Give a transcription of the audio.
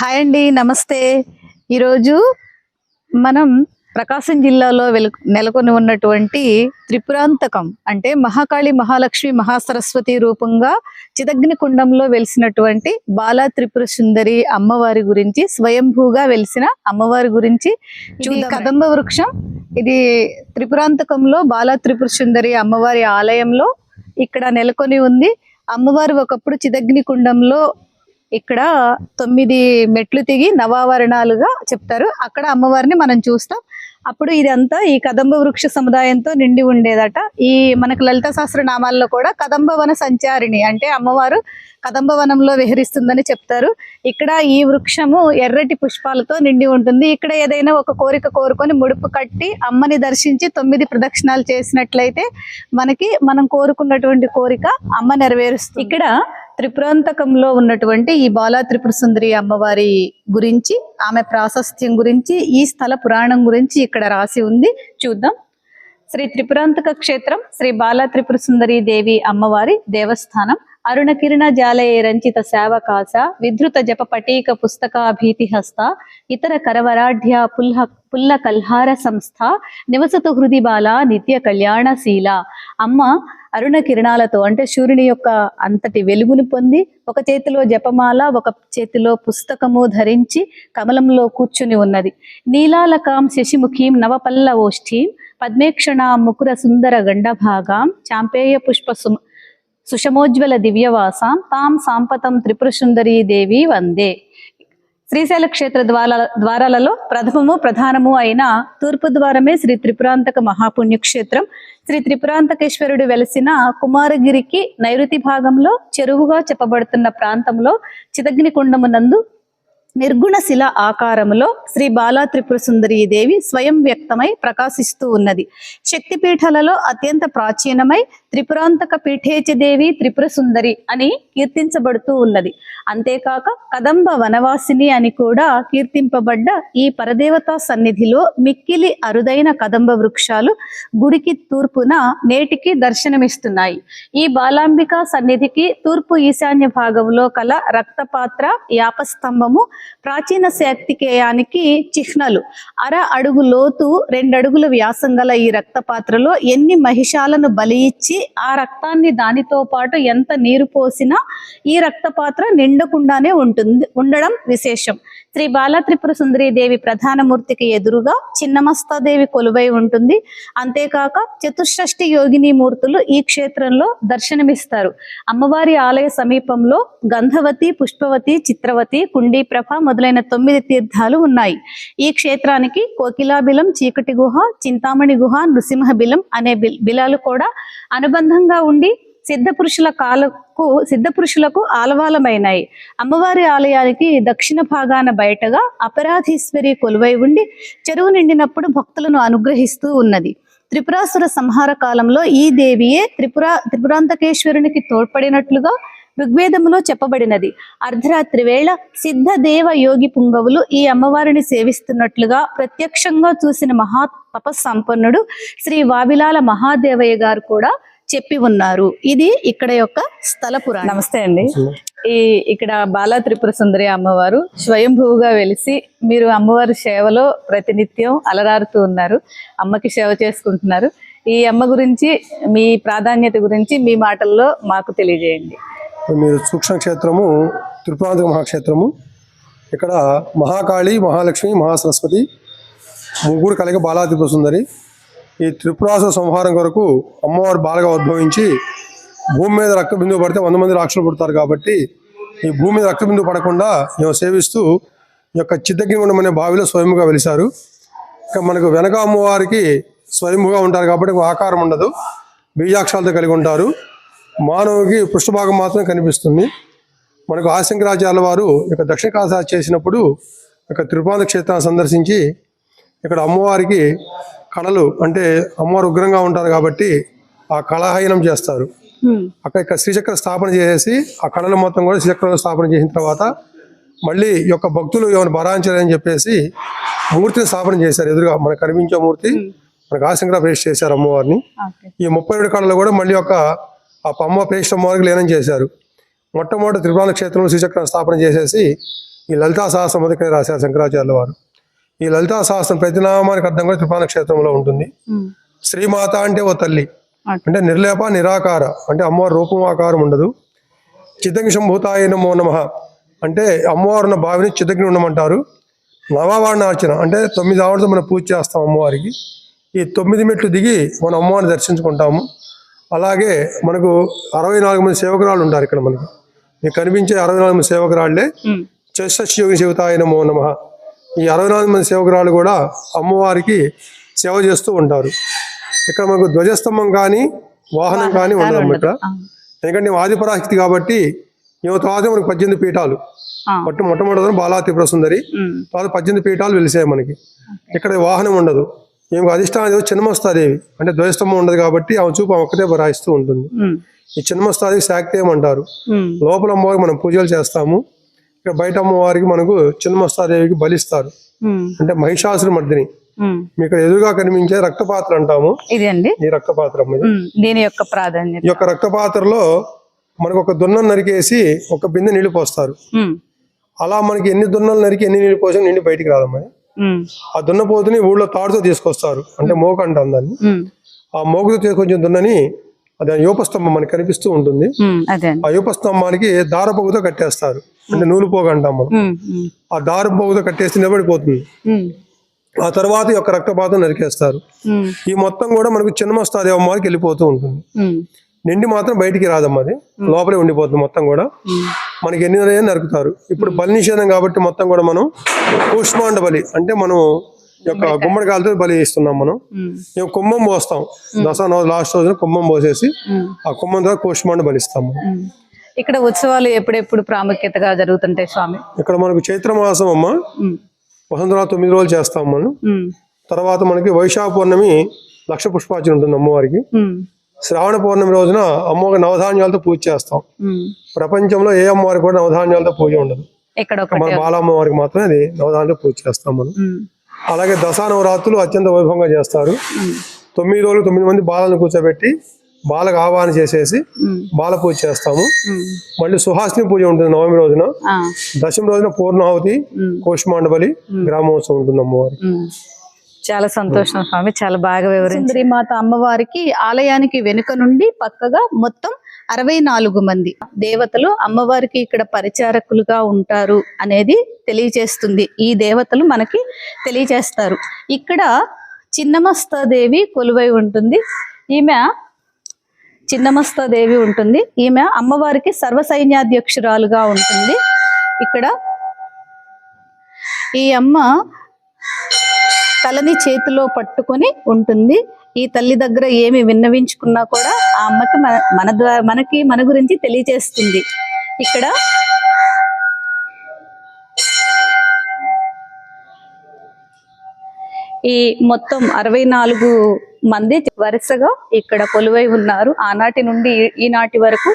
Hi అండి నమస్తే. ఈరోజు మనం ప్రకాశం జిల్లాలో వెలు నెలకొని ఉన్నటువంటి త్రిపురాంతకం అంటే మహాకాళి మహాలక్ష్మి మహాసరస్వతి రూపంగా చిదగ్ని కుండంలో వెలిసినటువంటి బాలా త్రిపుర సుందరి అమ్మవారి గురించి స్వయంభూగా వెలిసిన అమ్మవారి గురించి కదంబ వృక్షం. ఇది త్రిపురాంతకంలో బాలా త్రిపుర సుందరి అమ్మవారి ఆలయంలో ఇక్కడ నెలకొని ఉంది. అమ్మవారు ఒకప్పుడు చిదగ్ని కుండంలో ఇక్కడ తొమ్మిది మెట్లు దిగి నవావరణాలుగా చెప్తారు. అక్కడ అమ్మవారిని మనం చూస్తాం. అప్పుడు ఇదంతా ఈ కదంబ వృక్ష సముదాయంతో నిండి ఉండేదట. ఈ మనకు లలిత సహస్ర నామాల్లో కూడా కదంబ వన సంచారిణి అంటే అమ్మవారు కదంబ వనంలో విహరిస్తుందని చెప్తారు. ఇక్కడ ఈ వృక్షము ఎర్రటి పుష్పాలతో నిండి ఉంటుంది. ఇక్కడ ఏదైనా ఒక కోరిక కోరుకొని ముడుపు కట్టి అమ్మని దర్శించి తొమ్మిది ప్రదక్షిణాలు చేసినట్లయితే మనకి మనం కోరుకున్నటువంటి కోరిక అమ్మ నెరవేరుస్తుంది. ఇక్కడ త్రిపురాంతకంలో ఉన్నటువంటి ఈ బాలా త్రిపుర సుందరి అమ్మవారి గురించి ఆమె ప్రాశస్త్యం గురించి ఈ స్థల పురాణం గురించి ఇక్కడ ఇక్కడ రాసి ఉంది. చూద్దాం. శ్రీ త్రిపురాంతక క్షేత్రం శ్రీ బాలా త్రిపుర సుందరి దేవి అమ్మవారి దేవస్థానం అరుణ కిరణ జాలయ రంచిత సేవకాశ విధృత జప పటీక పుస్తకాభీతి హస్త ఇతర కరవరాఢ్య పుల్ల పుల్ల కల్హార సంస్థ నివసతు హృది బాల నిత్య కళ్యాణశీల అమ్మ అరుణ కిరణాలతో అంటే సూర్యుని యొక్క అంతటి వెలుగును పొంది ఒక చేతిలో జపమాల ఒక చేతిలో పుస్తకము ధరించి కమలంలో కూర్చుని ఉన్నది. నీలాలకాం శశిముఖీం నవపల్ల ఓష్ఠీం పద్మేక్షణ ముకుర సుందర గండభాగాం చాంపేయ పుష్ప సుమ సుషమోజ్వల దివ్యవాసాం తాం సాంపతం త్రిపుర సుందరీ దేవి వందే. శ్రీశైల క్షేత్ర ద్వార ద్వారాలలో ప్రథమము ప్రధానము అయిన తూర్పు ద్వారమే శ్రీ త్రిపురాంతక మహాపుణ్యక్షేత్రం శ్రీ త్రిపురాంతకేశ్వరుడు వెలసిన కుమారగిరికి నైరుతి భాగంలో చెరువుగా చెప్పబడుతున్న ప్రాంతంలో చిదగ్ని కుండమునందు నిర్గుణ శిల ఆకారములో శ్రీ బాలా త్రిపుర సుందరీ దేవి స్వయం వ్యక్తమై ప్రకాశిస్తూ ఉన్నది. శక్తిపీఠాలలో అత్యంత ప్రాచీనమై త్రిపురాంతక పీఠేచి దేవి త్రిపుర సుందరి అని కీర్తించబడుతూ ఉన్నది. అంతేకాక కదంబ వనవాసిని అని కూడా కీర్తింపబడ్డ ఈ పరదేవతా సన్నిధిలో మిక్కిలి అరుదైన కదంబ వృక్షాలు గుడికి తూర్పున నేటికి దర్శనమిస్తున్నాయి. ఈ బాలాంబిక సన్నిధికి తూర్పు ఈశాన్య భాగంలో కల రక్తపాత్ర యాపస్తంభము ప్రాచీన శక్తికేయానికి చిహ్నలు. అర అడుగు లోతు రెండడుగుల వ్యాసం గల ఈ రక్తపాత్రలో ఎన్ని మహిషాలను బలి ఇచ్చి ఆ రక్తాన్ని దానితో పాటు ఎంత నీరు పోసినా ఈ రక్త పాత్ర నిండకుండానే ఉంటుంది ఉండడం విశేషం. శ్రీ బాలత్రిపుర సుందరీ సుందరి దేవి ప్రధాన మూర్తికి ఎదురుగా చిన్నమస్తాదేవి కొలువై ఉంటుంది. అంతేకాక చతుషష్ఠి యోగిని మూర్తులు ఈ క్షేత్రంలో దర్శనమిస్తారు. అమ్మవారి ఆలయ సమీపంలో గంధవతి పుష్పవతి చిత్రవతి కుండీప్రభ మొదలైన తొమ్మిది తీర్థాలు ఉన్నాయి. ఈ క్షేత్రానికి కోకిలాబిలం చీకటి గుహ చింతామణి గుహ నృసింహబిలం అనే బిల్- బిలాలు కూడా అనుబంధంగా ఉండి సిద్ధ పురుషుల కాలకు సిద్ధ పురుషులకు ఆలవాలమైనాయి. అమ్మవారి ఆలయానికి దక్షిణ భాగాన బయటగా అపరాధీశ్వరి కొలువై ఉండి చెరువు నిండినప్పుడు భక్తులను అనుగ్రహిస్తూ ఉన్నది. త్రిపురాసుర సంహార కాలంలో ఈ దేవియే త్రిపుర త్రిపురాంతకేశ్వరునికి తోడ్పడినట్లుగా ఋగ్వేదములో చెప్పబడినది. అర్ధరాత్రి వేళ సిద్ధ దేవ యోగి పుంగవులు ఈ అమ్మవారిని సేవిస్తున్నట్లుగా ప్రత్యక్షంగా చూసిన మహా తపస్సంపన్నుడు శ్రీ వావిలాల మహాదేవయ్య గారు కూడా చెప్పి ఉన్నారు. ఇది ఇక్కడ యొక్క స్థల పురాణం. నమస్తే అండి. ఈ ఇక్కడ బాలా త్రిపుర సుందరి అమ్మవారు స్వయంభూగా వెలిసి మీరు అమ్మవారి సేవలో ప్రతినిత్యం అలరారుతూ ఉన్నారు. అమ్మకి సేవ చేసుకుంటున్నారు. ఈ అమ్మ గురించి మీ ప్రాధాన్యత గురించి మీ మాటల్లో మాకు తెలియజేయండి. మీరు సూక్ష్మ క్షేత్రము త్రిపురాంతక మహాక్షేత్రము ఇక్కడ మహాకాళి మహాలక్ష్మి మహాసరస్వతి ముగ్గురు కలిగ బాలా త్రిపుర సుందరి ఈ త్రిపురాసుర సంహారం కొరకు అమ్మవారు బాలగా ఉద్భవించి భూమి మీద రక్త బిందువు పడితే వంద మంది రాక్షసులు పుడతారు కాబట్టి ఈ భూమి మీద రక్త బిందువు పడకుండా మేము సేవిస్తూ ఈ యొక్క చిత్తగ్నిగుండం అనే బావిలో స్వయంగా వెలిశారు. ఇక మనకు వెనక అమ్మవారికి స్వయంగా ఉంటారు కాబట్టి ఒక ఆకారం ఉండదు. బీజాక్షరాలతో కలిగి ఉంటారు. మానవుకి పృష్ఠభాగం మాత్రమే కనిపిస్తుంది. మనకు ఆశంకరాచార్య వారు ఇక దక్షిణ కాశీ చేసినప్పుడు ఇక త్రిపాద క్షేత్రాన్ని సందర్శించి ఇక్కడ అమ్మవారికి కళలు అంటే అమ్మవారు ఉగ్రంగా ఉంటారు కాబట్టి ఆ కళాహీనం చేస్తారు. అక్కడ ఇక్కడ శ్రీచక్ర స్థాపన చేసేసి ఆ కళలు మొత్తం కూడా శ్రీచక్రంలో స్థాపన చేసిన తర్వాత మళ్ళీ యొక్క భక్తులు ఏమైనా భరాంచాలని చెప్పేసి మూర్తిని స్థాపన చేశారు. ఎదురుగా మనకు కనిపించే మూర్తి మనకు ఆశంకర ప్రవేశ చేశారు అమ్మవారిని. ఈ ముప్పై ఏడు కళలో కూడా మళ్ళీ ఒక ఆ పమ్మ ప్రేష్ట అమ్మవారికి లీనం చేశారు. మొట్టమొదటి త్రిపురాల క్షేత్రంలో శ్రీచక్రం స్థాపన చేసేసి ఈ లలితా సహస్రం రాశారు శంకరాచార్యుల వారు. ఈ లలితా సహస్రం ప్రతి నామానికి అర్థం కూడా త్రిపాణ క్షేత్రంలో ఉంటుంది. శ్రీమాత అంటే ఓ తల్లి. అట్- నిర్లేప నిరాకార అంటే అమ్మవారి రూపం ఆకారం ఉండదు. చిత్తగ్ని సంభూతాయ నమో నమ. అంటే అమ్మవారున్న బావిని చిత్తగ్ని ఉండమంటారు. నవవారణ అర్చన అంటే తొమ్మిది ఆవిడతో మనం పూజ చేస్తాం అమ్మవారికి. ఈ తొమ్మిది మెట్లు దిగి మనం అమ్మవారిని దర్శించుకుంటాము. అలాగే మనకు అరవై నాలుగు మంది సేవకురాళ్ళు ఉంటారు ఇక్కడ మనకు. మీకు కనిపించే అరవై నాలుగు మంది సేవకురాళ్ళే ఉమ్, చశ్యోగి శివతాయ నమో నమ. ఈ అరవై నాలుగు మంది సేవకురాలు కూడా అమ్మవారికి సేవ చేస్తూ ఉంటారు. ఇక్కడ మనకు ధ్వజస్తంభం కానీ వాహనం కానీ ఉండదు ఇక్కడ ఎందుకంటే ఆదిపరాశక్తి కాబట్టి ఈమె తర్వాత మనకు పద్దెనిమిది పీఠాలు. ఆ, మొట్ట మొట్టమొదటి బాలా త్రిపుర సుందరి ఉమ్, తర్వాత పద్దెనిమిది పీఠాలు వెలిసాయి మనకి. ఇక్కడ వాహనం ఉండదు. ఈమెకు అధిష్టానం చిన్నమస్తాదేవి అంటే ధ్వజస్తంభం ఉండదు కాబట్టి ఆమె చూపు ఆమె ఒక్కటే బరాయిస్తూ ఉంటుంది. ఈ చిన్నమస్తాదేవి శాక్తేయం అంటారు. లోపల అమ్మవారికి మనం పూజలు చేస్తాము. ఇక్కడ బయట అమ్మవారికి మనకు చిన్నమస్తాదేవికి బలిస్తారు. అంటే మహిషాసుర మర్దిని. మీకు ఎదురుగా కనిపించే రక్తపాత్ర అంటాము. ఇది అండి. ఈ రక్తపాత్ర దీని యొక్క ప్రాధాన్యత. ఈ యొక్క రక్తపాత్రలో మనకు ఒక దున్నం నరికేసి ఒక బిందె నీళ్ళు పోస్తారు. అలా మనకి ఎన్ని దున్నలు నరికి ఎన్ని నీళ్ళు పోసినా నిండి బయటికి రాదమ్మా ఆ దున్నపోతుని ఊళ్ళో తాడుతో తీసుకొస్తారు. అంటే మోక అంటాం దాన్ని. ఆ మోగుతో తీసుకొచ్చిన దున్నని అది యూపస్తంభం మనకి కనిపిస్తూ ఉంటుంది. ఆ యూపస్తంభానికి దారపోగుతో కట్టేస్తారు. అంటే నూలు పోగు అంటాం మనం ఉమ్, ఉమ్, ఆ దారు పోగుతో కట్టేసి నిలబడిపోతుంది. ఆ తర్వాత యొక్క రక్తపాతం నరికేస్తారు. ఈ మొత్తం కూడా మనకు చిన్నమస్తాది అమ్మవారికి వెళ్ళిపోతూ ఉంటుంది. నిండి మాత్రం బయటికి రాదమ్మా అది. లోపలే ఉండిపోతుంది మొత్తం కూడా. మనకి ఎన్ని నరుకుతారు. ఇప్పుడు బలి నిషేధం కాబట్టి మొత్తం కూడా మనం కూష్మాండ బలి అంటే మనం యొక్క గుమ్మడికాయలతో బలి ఇస్తున్నాం మనం. మేము కుంభం పోస్తాం. దసరా లాస్ట్ రోజున కుంభం పోసేసి ఆ కుంభం ద్వారా కూష్మాండ బలిస్తాం మనం ఉమ్. ఇక్కడ ఉత్సవాలు ఎప్పుడెప్పుడు ప్రాముఖ్యతగా జరుగుతుంటాయి స్వామి? ఇక్కడ మనకు చైత్ర మాసం అమ్మ. ఉమ్, వసంతరాలు తొమ్మిది రోజులు చేస్తాం మనం. తర్వాత మనకి వైశాఖ పౌర్ణమి లక్ష పుష్పార్చన ఉంటుంది అమ్మవారికి. శ్రావణ పౌర్ణమి రోజున అమ్మవారికి నవధాన్యాలతో పూజ చేస్తాం. ప్రపంచంలో ఏ అమ్మవారికి కూడా నవధాన్యాలతో పూజ ఉండదు. ఇక్కడ మన బాలమ్మవారికి మాత్రమే అది నవధాన్యాలతో పూజ చేస్తాం మనం. అలాగే దశా నవరాత్రులు అత్యంత వైభవంగా చేస్తారు. తొమ్మిది రోజులు తొమ్మిది మంది బాలను కూర్చోబెట్టి బాలకు ఆహ్వానం చేసేసి బాల పూజ చేస్తాము. మళ్ళీ సుహాసిని పూజ ఉంటుంది నవమి రోజున. దశమి రోజున పూర్ణాహుతి ఉమ్, కోశమాండబలి గ్రామోత్సవం ఉంటుంది అమ్మవారికి. ఉమ్. చాలా సంతోషం స్వామి చాలా బాగా వివరించింది మాత అమ్మవారికి ఆలయానికి వెనుక నుండి పక్కగా మొత్తం అరవై నాలుగు మంది దేవతలు అమ్మవారికి ఇక్కడ పరిచారకులుగా ఉంటారు అనేది తెలియచేస్తుంది ఈ దేవతలు మనకి తెలియచేస్తారు ఇక్కడ చిన్నమస్తాదేవి కొలువై ఉంటుంది. ఈమె చిన్నమస్తాదేవి ఉంటుంది. ఈమె అమ్మవారికి సర్వ సైన్యాధ్యక్షురాలుగా ఉంటుంది. ఇక్కడ ఈ అమ్మ తలని చేతిలో పట్టుకొని ఉంటుంది. ఈ తల్లి దగ్గర ఏమి విన్నవించుకున్నా కూడా ఆ అమ్మకి మన మన ద్వారా మనకి మన గురించి తెలియజేస్తుంది. ఇక్కడ ఈ మొత్తం అరవై నాలుగు మంది వరుసగా ఇక్కడ కొలువై ఉన్నారు. ఆనాటి నుండి ఈ- ఈనాటి వరకు